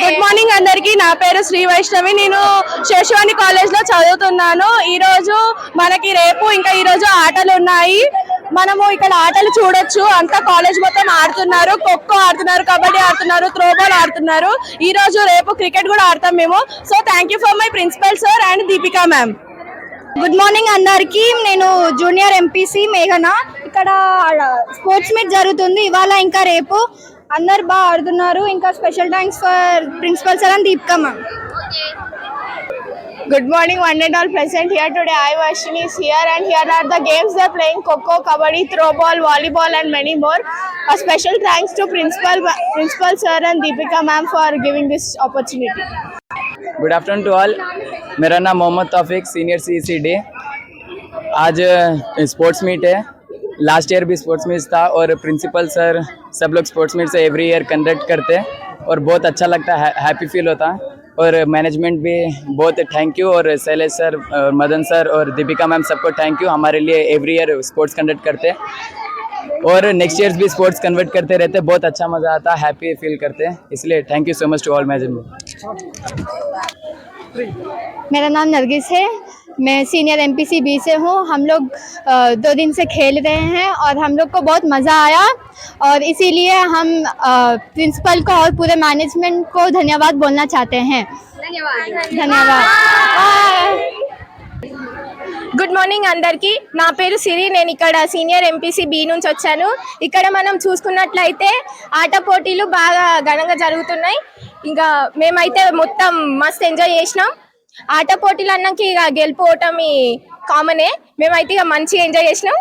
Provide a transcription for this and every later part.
Good morning అందరికి నా పేరు శ్రీ వైష్ణవి నేను శేషవాణి కాలేజ్ లో చదువుతున్నాను ఈ రోజు మనకి రేపు ఇంకా ఈ రోజు ఆటలు ఉన్నాయి మనము ఇక్కడ ఆటలు చూడొచ్చు అంతా కాలేజ్ మొత్తం ఆడుతున్నారు ఖోఖో ఆడుతున్నారు కబడ్డీ ఆడుతున్నారు త్రోబాల్ ఆడుతున్నారు ఈ రోజు రేపు క్రికెట్ కూడా ఆడతాం మేము so thank for my principal sir and Deepika ma'am good morning అందరికి నేను జూనియర్ ఎంపీసీ మేఘన ఇక్కడ స్పోర్ట్స్ మీట్ జరుగుతుంది ఇవాళ ఇంకా రేపు అందరు బాగా ఆడుతున్నారు ఇంకా special thanks for principal sir and Deepika ma'am Good morning, one and all present here today. I Vashini is here, and here are the games they're playing: Coco, Kabaddi, Throwball, Volleyball, and many more. A special thanks to Principal, Principal Sir and Deepika Ma'am for giving this opportunity. Good afternoon to all मेरा नाम Mohammed Taufiq senior C C day आज sports meet है last year भी sports meet था और principal sir सब लोग sports meet से एवरी ईयर कंडक्ट करते हैं और बहुत अच्छा लगता है हैप्पी फील होता है और मैनेजमेंट भी बहुत थैंक यू और शैलेश सर और मदन सर और दीपिका मैम सबको थैंक यू हमारे लिए एवरी ईयर स्पोर्ट्स कंडक्ट करते और नेक्स्ट ईयर भी स्पोर्ट्स कन्वर्ट करते रहते बहुत अच्छा मज़ा आता है हैप्पी फील करते हैं इसलिए thank you so much to all management मेरा नाम नरगिस है मैं सीनियर एमपीसी बी से हूँ हम लोग अ, दो दिन से खेल रहे हैं और हम लोग को बहुत मज़ा आया और इसीलिए हम प्रिंसिपल को और पूरे मैनेजमेंट को धन्यवाद बोलना चाहते हैं धन्यवाद धन्यवाद గుడ్ మార్నింగ్ అందరికీ నా పేరు సిరి నేను ఇక్కడ సీనియర్ ఎంపీసీ బి నుంచి వచ్చాను ఇక్కడ మనం చూసుకున్నట్లయితే ఆట పోటీలు బాగా ఘనంగా జరుగుతున్నాయి ఇంకా మేమైతే మొత్తం మస్త్ ఎంజాయ్ చేసినాం ఆట పోటీలు అన్నాక ఇక గెలుపు కామన్ కామనే మేమైతే ఇక మంచిగా ఎంజాయ్ చేసినాం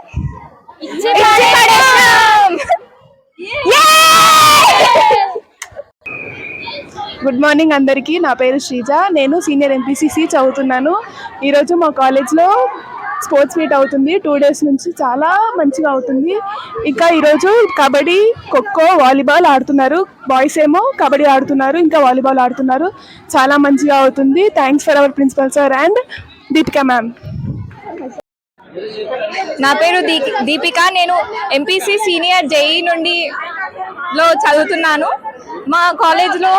గుడ్ మార్నింగ్ అందరికీ నా పేరు శ్రీజ నేను సీనియర్ ఎంపీసీసీ చదువుతున్నాను ఈరోజు మా కాలేజ్లో స్పోర్ట్స్ మీట్ అవుతుంది టూ డేస్ నుంచి చాలా మంచిగా అవుతుంది ఇంకా ఈరోజు కబడ్డీ ఖోఖో వాలీబాల్ ఆడుతున్నారు బాయ్స్ ఏమో కబడ్డీ ఆడుతున్నారు ఇంకా వాలీబాల్ ఆడుతున్నారు చాలా మంచిగా అవుతుంది thanks for our principal sir and Deepika ma'am నా పేరు దీపిక నేను ఎంపీసీ సీనియర్ జేఈ నుండి లో చదువుతున్నాను మా కాలేజ్లో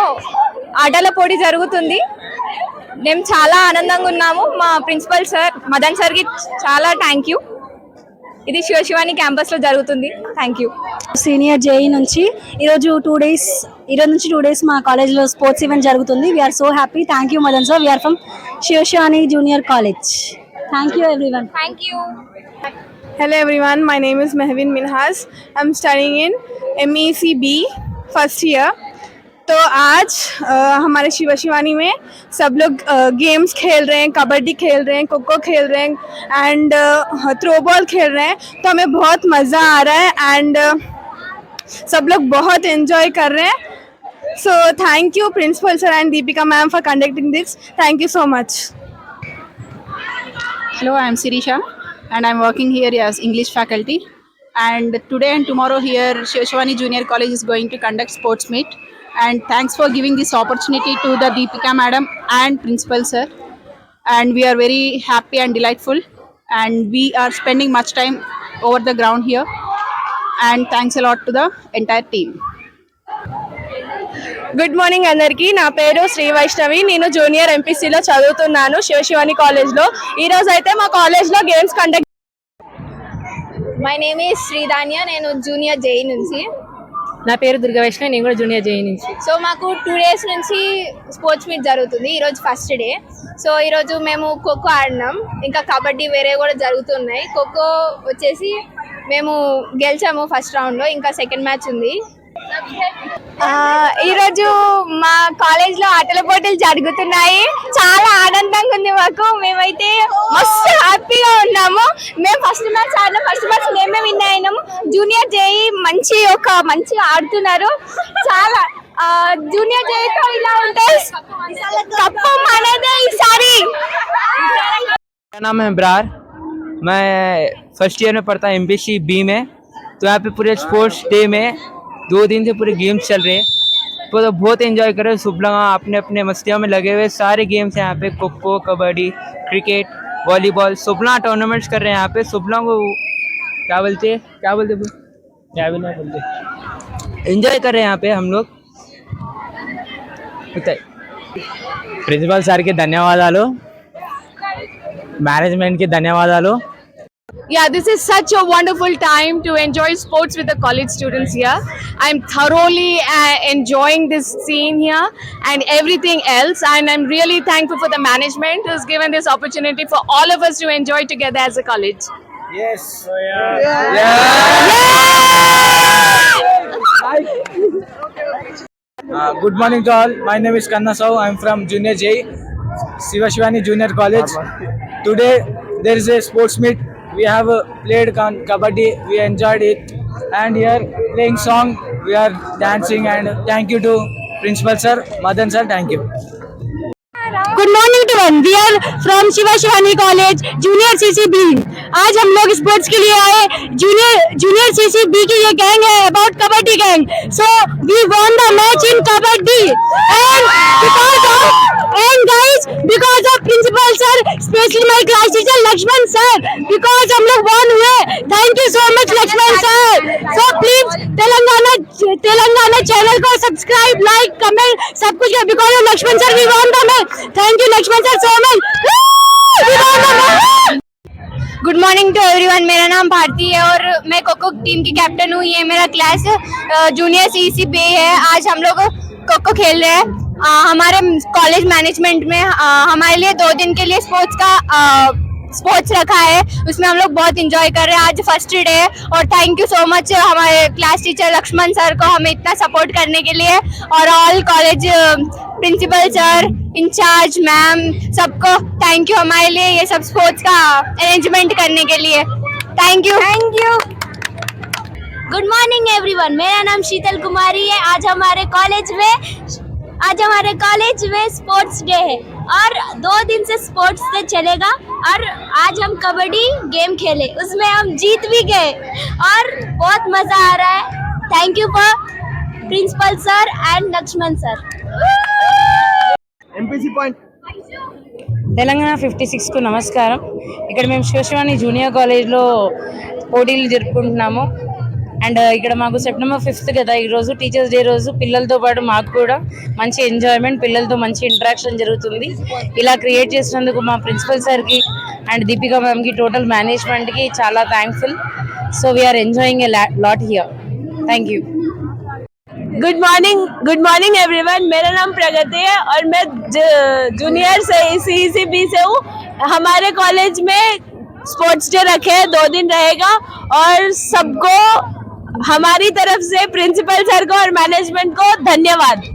ఆటల పోటీ జరుగుతుంది మేము చాలా ఆనందంగా ఉన్నాము మా ప్రిన్సిపల్ సార్ మదన్ సార్కి చాలా థ్యాంక్ యూ ఇది శివశివాని క్యాంపస్లో జరుగుతుంది థ్యాంక్ యూ సీనియర్ జేఈ నుంచి ఈరోజు టూ డేస్ ఈరోజు నుంచి టూ డేస్ మా కాలేజ్లో స్పోర్ట్స్ ఈవెంట్ జరుగుతుంది we're so happy thank you Madan sir we're from Shivashivani junior college thank you everyone thank you hello everyone my name is Mehvin Minhas I'm studying in MECB first year तो आज आ, हमारे शिवा शिवानी में सब लोग games खेल रहे हैं कबड्डी खेल रहे हैं खो खो खेल रहे हैं एंड थ्रो बॉल खेल रहे हैं तो हमें बहुत मज़ा आ रहा है एंड सब लोग बहुत इन्जॉय कर रहे हैं so thank you principal sir and Deepika ma'am for conducting this thank you so much hello I am Sirisha and I am working here as English faculty and today and tomorrow here Sheshwani junior college is going to conduct sports meet and thanks for giving this opportunity to the Deepika madam and principal sir and we're very happy and delightful and we're spending much time over the ground here and thanks a lot to the entire team good morning అందరికీ నా పేరు శ్రీ వైష్ణవి నేను junior ఎంపీసీలో చదువుతున్నాను శివశివాని కాలేజ్లో ఈరోజు అయితే మా కాలేజ్లో గేమ్స్ కండక్ట్ మై నేమ్ ఈ శ్రీధాన్య నేను జూనియర్ జేఈ నుంచి నా పేరు వైష్ణవ్ నేను కూడా జూనియర్ జేఈ e నుంచి సో మాకు టూ డేస్ నుంచి స్పోర్ట్స్ మీట్ జరుగుతుంది ఈరోజు ఫస్ట్ డే సో ఈరోజు మేము ఖోఖో ఆడినాం ఇంకా కబడ్డీ వేరే కూడా జరుగుతున్నాయి ఖోఖో వచ్చేసి మేము గెలిచాము ఫస్ట్ రౌండ్లో ఇంకా సెకండ్ మ్యాచ్ ఉంది ఈరోజు మా కాలేజ్లో ఆటల పోటీలు జరుగుతున్నాయి చాలా ఆనందంగా ఉంది మాకు మేమైతే మస్తు హ్యాపీగా ఉన్నాము మేము ఫస్ట్ మ్యాచ్ ఆడినాం ఫస్ట్ మ్యాచ్ మేమే విన్ అయినాము జూనియర్ జేఈ మంచి ఒక మంచిగా ఆడుతున్నారు చాలా జూనియర్ జేఈతో ఇలా ఉంటే కప్పు మనదే ఈసారి मेरा नाम है ब्रार मैं फर्स्ट ईयर में पढ़ता हूँ एम बी में तो यहाँ पे पूरे स्पोर्ट्स डे में दो दिन से पूरे गेम्स चल रहे हैं तो, तो बहुत एंजॉय कर रहे हैं सब लोग अपने अपने मस्तियों में लगे हुए सारे गेम्स हैं यहाँ पे खो खो कबड्डी क्रिकेट वॉलीबॉल सुपना टूर्नामेंट्स कर रहे हैं यहाँ पे सुपना को क्या बोलते हैं क्या बोलते हैं क्या भी नहीं बोलते एंजॉय कर रहे हैं यहाँ पे हम लोग ఎక్కుతాయి ప్రిన్సిపల్ సార్కి ధన్యవాదాలు మేనేజ్మెంట్కి ధన్యవాదాలు Yeah, this is such a wonderful time to enjoy sports with the college students here. I'm thoroughly uh, enjoying this scene here and everything else. And I'm really thankful for the management who's given this opportunity for all of us to enjoy together as a college. Yes. So, oh, yeah. Yeah. yeah. Uh, good morning to all. My name is Kanna Sau. I'm from Junior J, Sivashivani Junior College. Today there is a sports meet. We have uh, played kabaddi. We enjoyed it, and here playing song. We are dancing and thank you to Principal Sir, Madan Sir. Thank you. Good morning to all. We are from Sivashivani College, Junior CC Build. आज हम लोग sports के लिए आए junior junior CC B की ये gang है about kabaddi gang so we won the match in kabaddi and and guys because of principal sir specially my class teacher Laxman sir because हम लोग वॉन हुए thank you so much Laxman sir so please Telangana Telangana channel को subscribe like comment सब कुछ because of Laxman sir we won the match thank you Laxman sir so much good morning to everyone मेरा नाम भारती है और मैं cocoa team की captain हूँ ये मेरा class junior C C B है आज हम लोग कोको खेल रहे हैं हमारे कॉलेज मैनेजमेंट में आ, हमारे लिए दो दिन के लिए स्पोर्ट्स का आ, स्पोर्ट्स रखा है उसमें हम लोग बहुत इंजॉय कर रहे हैं आज फर्स्ट डे है और थैंक यू सो मच हमारे क्लास टीचर लक्ष्मण सर को हमें इतना सपोर्ट करने के लिए और all college principal sir in-charge ma'am सबको थैंक यू हमारे लिए ये सब स्पोर्ट्स का अरेंजमेंट करने के लिए thank you thank you good morning everyone मेरा नाम शीतल कुमारी है आज हमारे कॉलेज में आज हमारे कॉलेज में स्पोर्ट्स डे है और दो दिन से स्पोर्ट्स डे चलेगा और आज हम कबड्डी गेम खेले उसमें हम जीत भी गए और बहुत मज़ा आ रहा है thank you for principal sir and Laxman sir MPC point Telangana fifty సిక్స్కు నమస్కారం ఇక్కడ మేము శివశివాణి జూనియర్ కాలేజ్లో పోటీలు జరుపుకుంటున్నాము అండ్ uh, ఇక్కడ మాకు సెప్టెంబర్ ఫిఫ్త్ కదా ఈరోజు టీచర్స్ డే రోజు పిల్లలతో పాటు మాకు కూడా మంచి ఎంజాయ్మెంట్ పిల్లలతో మంచి ఇంటరాక్షన్ జరుగుతుంది ఇలా క్రియేట్ చేసినందుకు మా ప్రిన్సిపల్ సార్కి అండ్ దీపికా మ్యామ్కి టోటల్ మేనేజ్మెంట్కి చాలా thankful so we are enjoying a lot here thank you good morning good morning everyone मेरा नाम प्रगति है और मैं जूनियर से सी बी से हूँ हमारे कॉलेज में स्पोर्ट्स डे रखे हैं दो दिन रहेगा और सबको हमारी तरफ से प्रिंसिपल सर को और मैनेजमेंट को धन्यवाद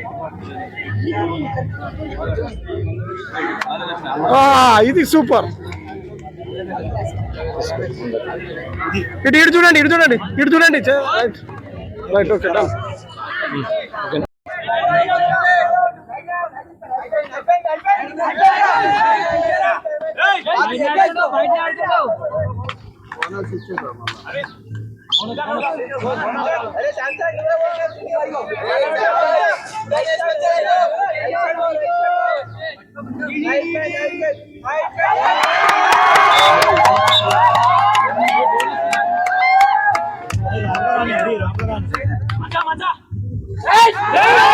ఇది సూపర్ ఇటు ఇటు చూడండి ఇటు చూడండి ఇటు చూడండి right okay done Hey! hey!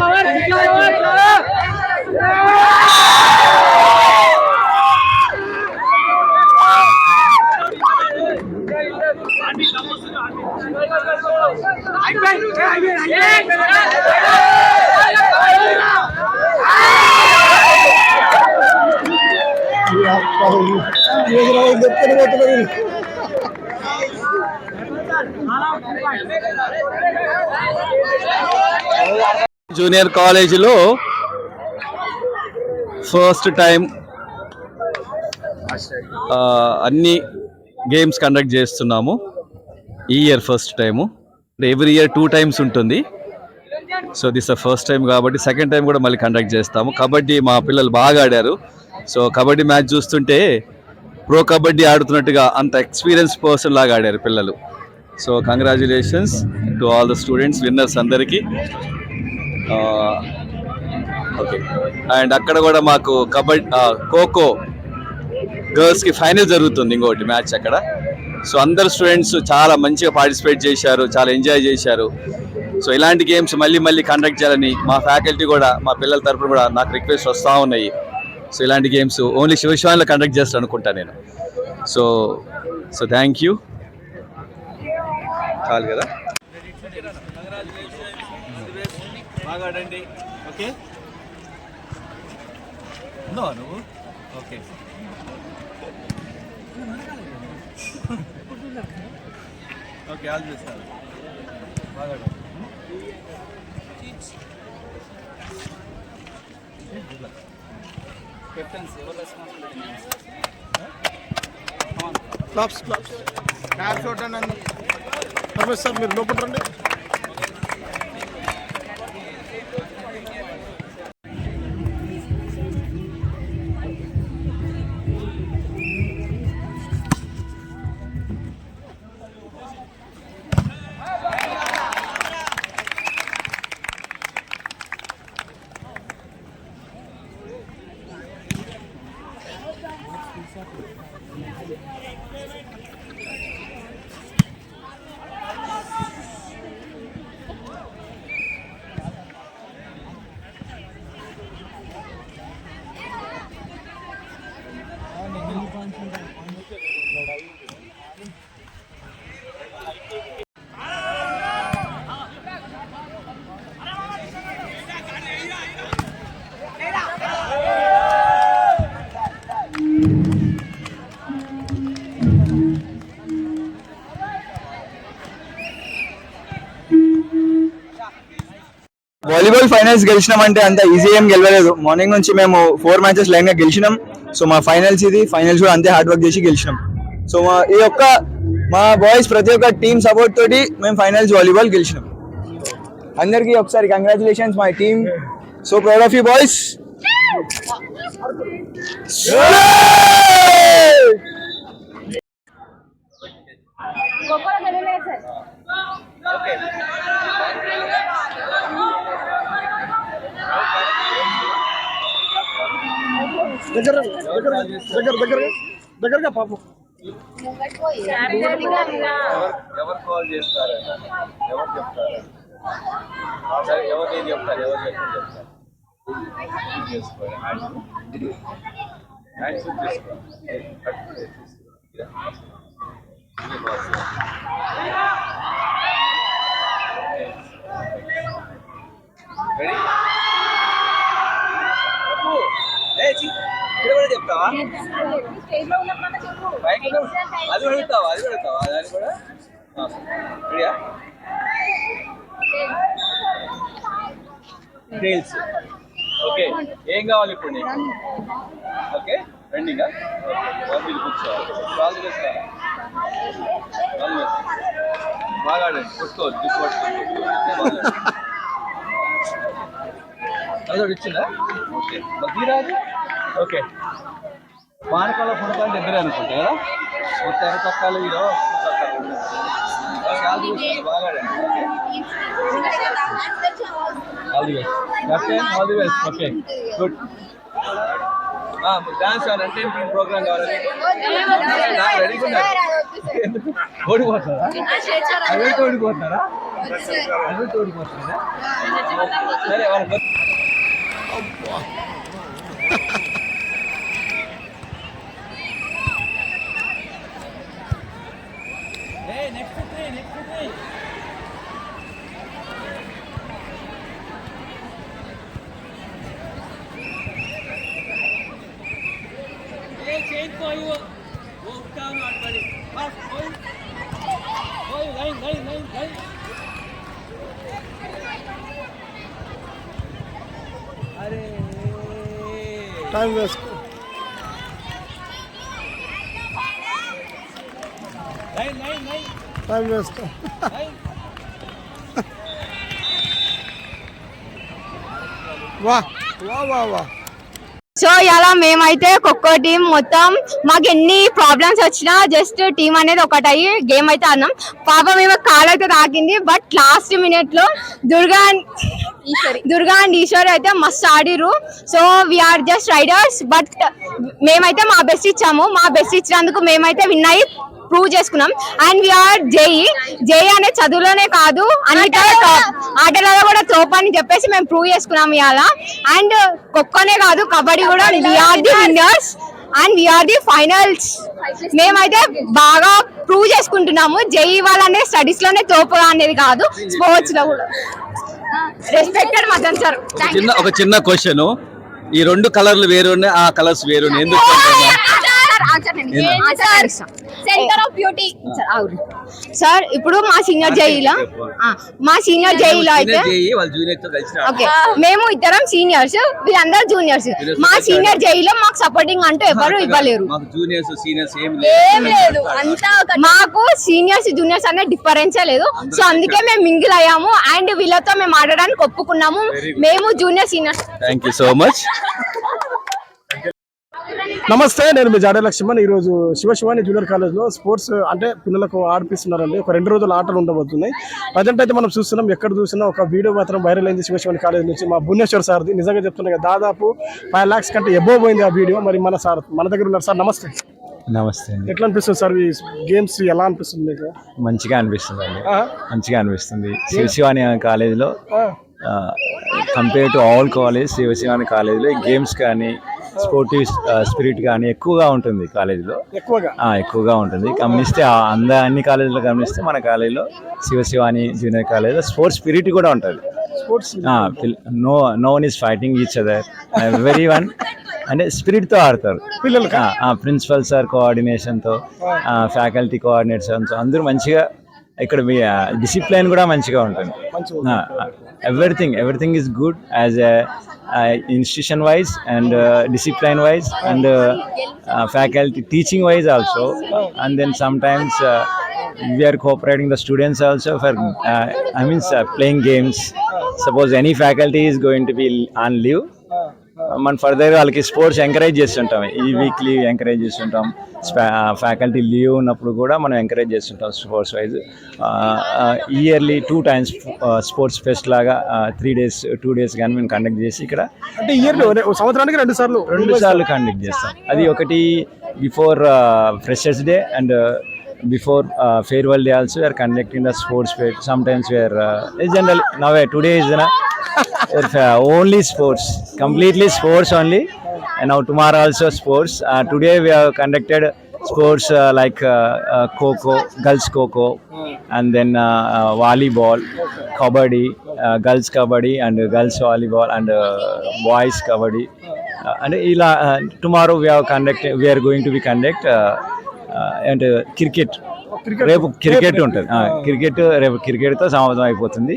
Power junior కాలేజీలో ఫస్ట్ టైం అన్ని గేమ్స్ కండక్ట్ చేస్తున్నాము ఈ year first time every year two times ఉంటుంది so this uh first time కాబట్టి సెకండ్ టైం కూడా మళ్ళీ కండక్ట్ చేస్తాము కబడ్డీ మా పిల్లలు బాగా ఆడారు సో కబడ్డీ మ్యాచ్ చూస్తుంటే ప్రో కబడ్డీ ఆడుతున్నట్టుగా అంత ఎక్స్పీరియన్స్ పర్సన్ లాగా ఆడారు పిల్లలు so congratulations to all the students winners అందరికీ ఓకే అండ్ అక్కడ కూడా మాకు కబడ్డీ ఖోఖో గర్ల్స్కి ఫైనల్ జరుగుతుంది ఇంకోటి మ్యాచ్ అక్కడ సో అందరు స్టూడెంట్స్ చాలా మంచిగా పార్టిసిపేట్ చేశారు చాలా ఎంజాయ్ చేశారు సో ఇలాంటి గేమ్స్ మళ్ళీ మళ్ళీ కండక్ట్ చేయాలని మా ఫ్యాకల్టీ కూడా మా పిల్లల తరపున కూడా నాకు రిక్వెస్ట్ వస్తూ ఉన్నాయి సో ఇలాంటి గేమ్స్ ఓన్లీ శివశివాన్లో కండక్ట్ చేస్తాను అనుకుంటా నేను సో సో థ్యాంక్ యూ కాదు కదా ఓకే ఉన్నావా నువ్వు ఓకే ఓకే ఆల్ చేస్తాను బాగా కెప్టెన్స్ క్యాప్ షాట్ అండి మీరు లోపల రండి ఫైనల్స్ గెలిచినాం అంటే అంత ఈజీ ఏం గెలవలేదు మార్నింగ్ నుంచి మేము ఫోర్ మ్యాచెస్ లైన్ గా గెలిచినాం సో మా ఫైనల్స్ ఇది ఫైనల్స్ కూడా అంతే హార్డ్ వర్క్ చేసి గెలిచినాం సో మా ఈ యొక్క మా బాయ్స్ ప్రతి ఒక్క టీం సపోర్ట్ తోటి మేము ఫైనల్స్ వాలీబాల్ గెలిచినాం అందరికీ ఒకసారి congratulations my team so proud of you boys దగ్గర దగ్గర దగ్గర దగ్గర దగ్గరగా పాపం ఎవరు కాల్ చేస్తారు ఎవరు చెప్తారు సరే ఎవరు నేను చెప్తారు ఎవరు చెప్తారు చెప్తారు చేసుకోండి హ్యాండ్ షూట్ చేసుకో రెడీ ఇక్కడ కూడా చెప్తావా బైక్ అది కూడా అడుగుతావా అది కూడా అడుగుతావా దాన్ని కూడా రెడీయా టైల్స్ ఓకే ఏం కావాలి ఇప్పుడు ఓకే రన్నింగా ఓకే కూర్చోవాలి కాల్ బాగా ఆడండి కొట్టుకోవాలి దిక్కు పట్టుకోవాలి అదో ఇచ్చిందా ఓకే భగీరాజు ఓకే మానకాల పుడకాలు దగ్గర అనుకుంటా కదా తెర తొక్కాలు ఇరో all the okay good dance అంటే ప్రోగ్రామ్ కావాలి రెడీగా ఓడిపోతారా ఎవరికి ఓడిపోతారా ఎవరికి ఓడిపోతారా సరే వాళ్ళ આવ્યો ઓક્ટાનો અડવાણી બસ કોઈ કોઈ લઈ લઈ લઈ લઈ અરે ટાઈમ વેસ્ટ લઈ લઈ લઈ ટાઈમ વેસ્ટ વાહ વાહ વાહ વાહ సో ఇలా మేమైతే ఖోఖో టీం మొత్తం మాకు ఎన్ని ప్రాబ్లమ్స్ వచ్చినా జస్ట్ టీం అనేది ఒకటయ్యి గేమ్ అయితే అన్నాం పాప మేము అయితే తాకింది బట్ లాస్ట్ మినిట్ లో దుర్గా దుర్గా అండ్ ఈశ్వర్ అయితే మస్తు ఆడిరు so we are just raiders but మేమైతే మా బెస్ట్ ఇచ్చాము మా బెస్ట్ ఇచ్చినందుకు మేమైతే విన్ అయ్యి ప్రూవ్ చేసుకున్నాం అండ్ వీఆర్ జేఈ జేఈ అనే చదువులోనే కాదు అన్నిటిలో ఆటలలో కూడా తోప అని చెప్పేసి మేము ప్రూవ్ చేసుకున్నాం ఇవాళ అండ్ ఖోఖోనే కాదు కబడ్డీ కూడా we are the winners and we are the finals మేమైతే బాగా ప్రూవ్ చేసుకుంటున్నాము జేఈ e వాళ్ళనే స్టడీస్ లోనే తోపు అనేది కాదు స్పోర్ట్స్ లో కూడా రెస్పెక్టెడ్ మదన్ సార్ చిన్న ఒక చిన్న క్వశ్చన్ ఈ రెండు కలర్లు వేరు ఆ కలర్స్ వేరు ఎందుకు సెంటర్ ఆఫ్ బ్యూటీ సార్ ఇప్పుడు మా సీనియర్ జైలో మా సీనియర్ జైలో అయితే ఓకే మేము ఇద్దరం సీనియర్స్ వీళ్ళందరూ జూనియర్స్ మా సీనియర్ జైలో మాకు సపోర్టింగ్ అంటూ ఎవరు ఇవ్వలేరు అంతా మాకు సీనియర్స్ జూనియర్స్ అనే డిఫరెన్సే లేదు సో అందుకే మేము మింగిల్ అయ్యాము అండ్ వీళ్ళతో మేము ఆడడానికి ఒప్పుకున్నాము మేము junior seniors thank so much నమస్తే నేను మీ జాడే లక్ష్మణ్ ఈరోజు శివశివాని జూనియర్ కాలేజ్లో స్పోర్ట్స్ అంటే పిల్లలకు ఆడిపిస్తున్నారండి ఒక రెండు రోజులు ఆటలు ఉండబోతున్నాయి ప్రజెంట్ అయితే మనం చూస్తున్నాం ఎక్కడ చూసినా ఒక వీడియో మాత్రం వైరల్ అయింది శివశివాని కాలేజ్ నుంచి మా భువనేశ్వర్ సార్ది నిజంగా చెప్తున్నాను దాదాపు ఫైవ్ ల్యాక్స్ కంటే ఎబో పోయింది ఆ వీడియో మరి మన సార్ మన దగ్గర ఉన్నారు సార్ నమస్తే నమస్తే ఎట్లా అనిపిస్తుంది సార్ ఈ గేమ్స్ ఎలా అనిపిస్తుంది మీకు మంచిగా అనిపిస్తుంది అండి మంచిగా అనిపిస్తుంది శివశివాని కాలేజ్లో compare to all college Shivashivani కాలేజ్లో గేమ్స్ కానీ స్పోర్టివ్ స్పిరిట్ కానీ ఎక్కువగా ఉంటుంది కాలేజీలో ఎక్కువగా ఎక్కువగా ఉంటుంది గమనిస్తే అంద అన్ని కాలేజీలో గమనిస్తే మన కాలేజీలో శివశివాని జూనియర్ కాలేజీలో స్పోర్ట్స్ స్పిరిట్ కూడా ఉంటుంది sports no no one is fighting each other very one అంటే స్పిరిట్తో ఆడతారు పిల్లలు ప్రిన్సిపల్ సార్ కోఆర్డినేషన్తో ఫ్యాకల్టీ కోఆర్డినేషన్తో అందరూ మంచిగా ఇక్కడ మీ డిసిప్లైన్ కూడా మంచిగా ఉంటుంది everything everything is good as institution wise and discipline wise and faculty teaching wise also and then sometimes we are cooperating the students also for uh, i mean uh, playing games suppose any faculty is going to be on leave మన further వాళ్ళకి sports encourage చేస్తుంటాం ఈ weekly encourage చేస్తుంటాం faculty leave ఉన్నప్పుడు కూడా మనం encourage చేస్తుంటాం sports wise yearly two times sports fest లాగా త్రీ డేస్ టూ డేస్ కానీ మేము కండక్ట్ చేసి ఇక్కడ అంటే ఇయర్లో సంవత్సరానికి రెండు సార్లు రెండు సార్లు కండక్ట్ చేస్తాం అది ఒకటి before freshers day and before farewell day also also conducting the sports fair sometimes where general నవే today generally It's uh, only sports, completely sports only. And now tomorrow also sports. Uh, today we have conducted sports uh, like Coco, girls Coco, and then volleyball, kabaddi, girls kabaddi and girls volleyball and boys kabaddi. And tomorrow we are going to be conduct and cricket. రేపు cricket ఉంటుంది cricket రేపు క్రికెట్తో సమాధానం అయిపోతుంది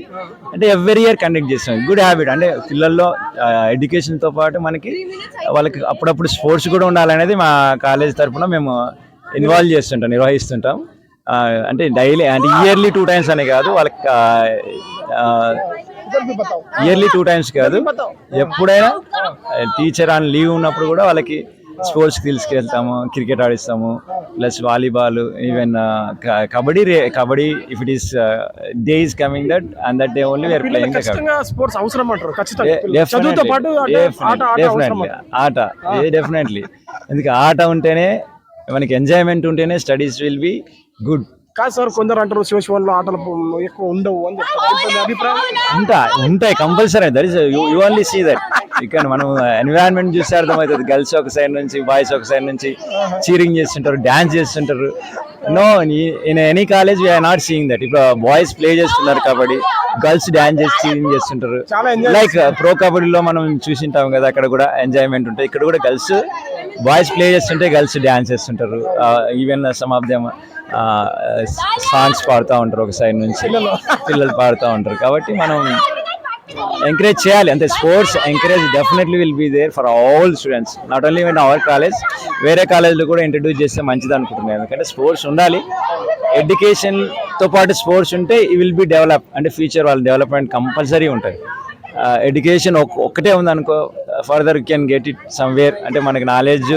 అంటే every year conduct చేస్తాం good habit అంటే పిల్లల్లో ఎడ్యుకేషన్తో పాటు మనకి వాళ్ళకి అప్పుడప్పుడు స్పోర్ట్స్ కూడా ఉండాలనేది మా కాలేజ్ తరఫున మేము ఇన్వాల్వ్ చేస్తుంటాం నిర్వహిస్తుంటాం అంటే డైలీ అంటే ఇయర్లీ టూ టైమ్స్ అనే కాదు వాళ్ళకి ఇయర్లీ టూ టైమ్స్ కాదు ఎప్పుడైనా టీచర్ అని లీవ్ ఉన్నప్పుడు కూడా వాళ్ళకి స్పోర్ట్స్ ఫీల్డ్స్కి వెళ్తాము cricket ఆడిస్తాము plus volleyball even kabaddi kabaddi if it is day is coming that and that day only sports అవసరం అంటారు డెఫినెట్లీ ఆట డెఫినెట్లీ ఎందుకు ఆట ఉంటేనే మనకి ఎంజాయ్మెంట్ ఉంటేనే స్టడీస్ విల్ బి గుడ్ కాదు సార్ కొందరు అంటారు ఆటలు ఎక్కువ ఉండవు అని అభిప్రాయం ఉంటాయి ఉంటాయి compulsory that is you only see that ఇక్కడ మనం ఎన్విరాన్మెంట్ చూస్తే అర్థమవుతుంది గర్ల్స్ ఒక సైడ్ నుంచి బాయ్స్ ఒక సైడ్ నుంచి చీరింగ్ చేస్తుంటారు డ్యాన్స్ చేస్తుంటారు no in any college we are not seeing that ఇప్పుడు బాయ్స్ ప్లే చేస్తున్నారు కాబట్టి గర్ల్స్ డ్యాన్స్ చేసి చీరింగ్ చేస్తుంటారు లైక్ ప్రో కబడ్డీలో మనం చూసింటాం కదా అక్కడ కూడా ఎంజాయ్మెంట్ ఉంటుంది ఇక్కడ కూడా గర్ల్స్ బాయ్స్ ప్లే చేస్తుంటే గర్ల్స్ డ్యాన్స్ చేస్తుంటారు even some of them songs పాడుతూ ఉంటారు ఒక సైడ్ నుంచి పిల్లలు పాడుతూ ఉంటారు కాబట్టి మనం ఎంకరేజ్ చేయాలి అంటే sports encourage definitely will be there for all students not only in our college వేరే కాలేజీలో కూడా ఇంట్రడ్యూస్ చేస్తే మంచిది అనుకుంటున్నాను ఎందుకంటే స్పోర్ట్స్ ఉండాలి ఎడ్యుకేషన్తో పాటు స్పోర్ట్స్ ఉంటే ఈ విల్ బీ డెవలప్ అంటే ఫ్యూచర్ వాళ్ళ డెవలప్మెంట్ కంపల్సరీ ఉంటుంది ఎడ్యుకేషన్ ఒక్కటే ఉందనుకో further can get it somewhere అంటే మనకి నాలెడ్జ్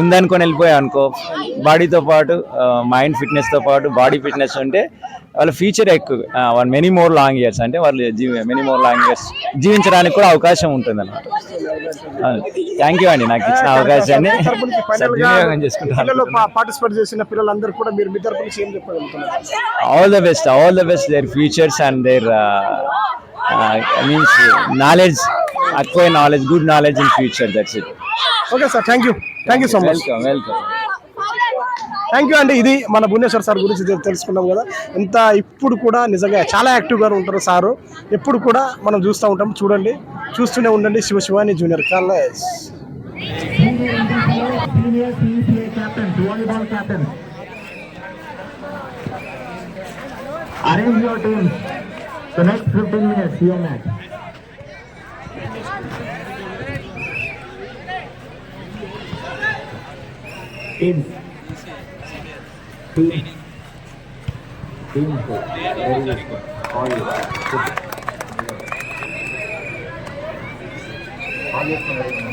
ఉందనుకొని వెళ్ళిపోయా అనుకో బాడీతో పాటు మైండ్ ఫిట్నెస్తో పాటు బాడీ ఫిట్నెస్ ఉంటే వాళ్ళ ఫ్యూచర్ ఎక్కువ వాళ్ళు మెనీ మోర్ లాంగ్ ఇయర్స్ అంటే వాళ్ళు మెనీ మోర్ లాంగ్ ఇయర్స్ జీవించడానికి కూడా అవకాశం ఉంటుంది అనమాట థ్యాంక్ యూ అండి నాకు ఇచ్చిన అవకాశాన్ని all the best all the best their futures and their means knowledge acquire knowledge good knowledge in future that's it okay sir thank you thank you so much welcome welcome thank you అండి ఇది మన Bhubaneswar sir గురించి తెలుసుకున్నాం కదా ఎంత ఇప్పుడు కూడా నిజంగా చాలా యాక్టివ్గా ఉంటారు సారు ఎప్పుడు కూడా మనం చూస్తూ ఉంటాం చూడండి చూస్తూనే ఉండండి Shiva Shivani junior college in Team. Team four. Very good. All you. All you.